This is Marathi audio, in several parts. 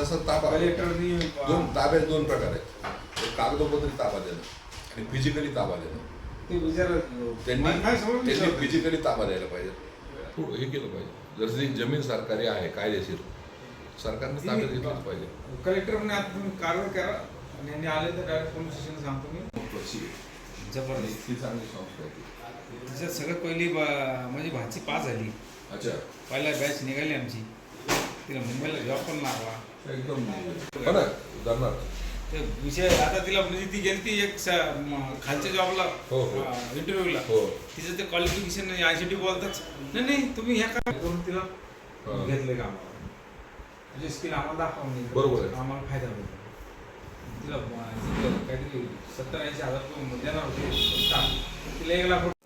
तसं ताबा कलेक्टरनी दोन ताब्यात दोन प्रकार आहेत. एक कागदोपत्री ताबा देणं आणि फिजिकली ताबा देणं ते विचार त्यांनी त्यांनी. फिजिकली ताबा द्यायला पाहिजे. हो हे केलं पाहिजे. जर ती जमीन सरकारी आहे कायदेशीर सरकारने ताब्यात घेतलीच पाहिजे. कलेक्टर म्हणे आता तुम्ही कारवाई करा. आणि यांनी आले तर डायरेक्ट पोलीस स्टेशन सांगतो मी. जबरदस्त. चांगली संस्था आहे ती. त्याच्यात सगळ्यात पहिली बा- माझी भाची पास झाली. अच्छा. पहिला बॅच निघाली आमची. तिला मुंबईला जॉब पण लागला एकदम हो उदाहरणार्थ ते विषय आता तिला म्हणजे ती गेली ती एक स- म- खालच्या जॉबला हो, हो. इंटरव्ह्यूला हो तिचं ते क्वालिफिकेशन आय सी टी बोलतात नाही नाही तुम्ही ह्या काम करून तिला हा. घेतले का म्हणजे स्किल आम्हाला दाखवून दिली. बरोबर आहे. आम्हाला फायदा होतो तिला अं, तिला काहीतरी सत्तर ऐंशी हजार रुपये देणार होते. तिला एक लाख रुपये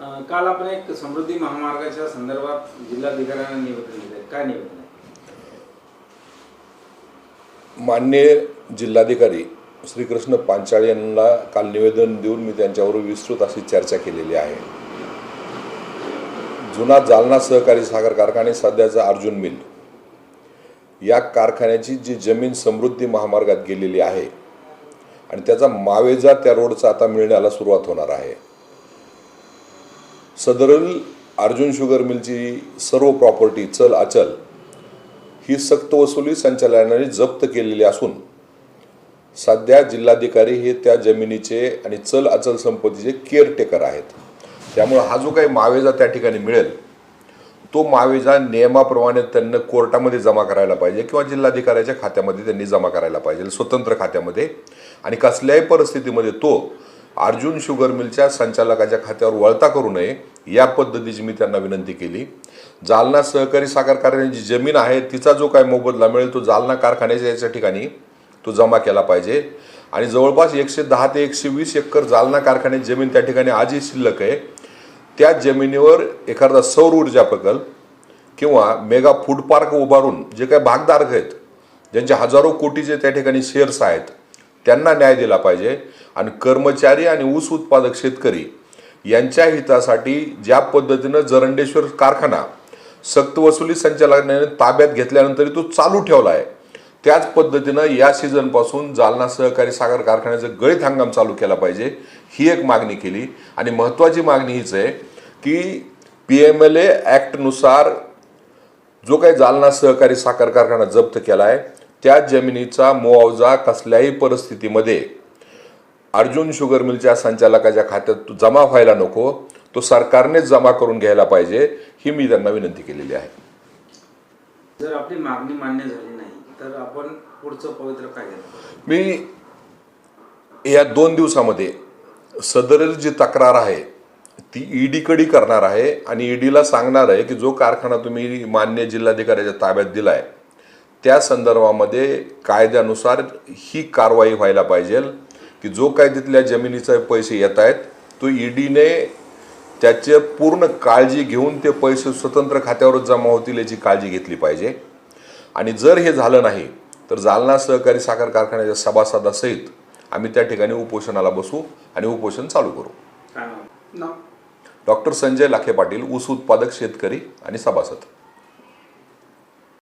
काल आपण एक समृद्धी महामार्गाच्या संदर्भात जिल्हाधिकाऱ्यांना निवेदन दिले काय निवेदन आहे? मान्य जिल्हाधिकारी श्रीकृष्ण पांचाळ यांना काल निवेदन देऊन मी त्यांच्यावर विस्तृत अशी चर्चा केलेली आहे. जुना जालना सहकारी साखर कारखाने सध्याचा अर्जुन मिल. या कारखान्याची जी जमीन समृद्धी महामार्गात गेलेली आहे आणि त्याचा मावेजा त्या रोडचा आता मिळण्याला सुरुवात होणार आहे. सदरल अर्जुन शुगर मिलची सर्व प्रॉपर्टी चल अचल ही सक्तवसुली संचालनाने जप्त केलेली असून सध्या जिल्हाधिकारी हे त्या जमिनीचे आणि चल अचल संपत्तीचे केअरटेकर आहेत. त्यामुळे हा जो काही मावेजा त्या ठिकाणी मिळेल तो मावेजा नियमाप्रमाणे त्यांना कोर्टामध्ये जमा करायला पाहिजे किंवा जिल्हाधिकाऱ्याच्या खात्यामध्ये त्यांनी जमा करायला पाहिजे स्वतंत्र खात्यामध्ये. आणि कसल्याही परिस्थितीमध्ये तो अर्जुन शुगर मिलच्या संचालकाच्या खात्यावर वळता करू नये या पद्धतीची मी त्यांना विनंती केली. जालना सहकारी साखर कारखान्याची जमीन आहे तिचा जो काय मोबदला मिळेल तो जालना कारखान्याच्या याच्या ठिकाणी तो जमा केला पाहिजे. आणि जवळपास एकशे दहा ते एकशे वीस एकर जालना कारखान्याची जमीन त्या ठिकाणी आजही शिल्लक आहे. त्या जमिनीवर एखादा सौर ऊर्जा प्रकल्प किंवा मेगा फूड पार्क उभारून जे काही भागधारक आहेत ज्यांचे हजारो कोटीचे त्या ठिकाणी शेअर्स आहेत त्यांना न्याय दिला पाहिजे. आणि कर्मचारी आणि ऊस उत्पादक शेतकरी यांच्या हितासाठी ज्या पद्धतीनं जरंडेश्वर कारखाना सक्तवसुली संचालनाने ताब्यात घेतल्यानंतर तो चालू ठेवला आहे. त्याच पद्धतीनं या सीझनपासून जालना सहकारी साखर कारखान्याचं गळीत हंगाम चालू केला पाहिजे ही एक मागणी केली. आणि महत्त्वाची मागणी हीच आहे की पी एम एल ए ॲक्टनुसार जो काही जालना सहकारी साखर कारखाना जप्त केला आहे त्या जमिनीचा मुआवजा कसल्याही परिस्थितीमध्ये. अर्जुन शुगर मिलच्या संचालकाच्या खात्यात जमा व्हायला नको तो सरकारनेच जमा करून घ्यायला पाहिजे ही मी त्यांना विनंती केलेली आहे. जर आपली मागणी मान्य झाली नाही तर आपण पुढचं पवित्र काय मी या दोन दिवसामध्ये सदरील जी तक्रार आहे ती ईडीकडे करणार आहे आणि ईडीला सांगणार आहे की जो कारखाना तुम्ही मान्य जिल्हाधिकाऱ्याच्या ताब्यात दिलाय त्या संदर्भामध्ये कायद्यानुसार ही कारवाई व्हायला पाहिजे की जो काय तिथल्या जमिनीचे पैसे येत आहेत तो ईडीने त्याचे पूर्ण काळजी घेऊन ते पैसे स्वतंत्र खात्यावर जमा होतील याची काळजी घेतली पाहिजे. आणि जर हे झालं नाही तर जालना सहकारी साखर कारखान्याच्या सभासदासहित आम्ही त्या ठिकाणी उपोषणाला बसू आणि उपोषण चालू करू. डॉक्टर संजय लाखे पाटील ऊस उत्पादक शेतकरी आणि सभासद.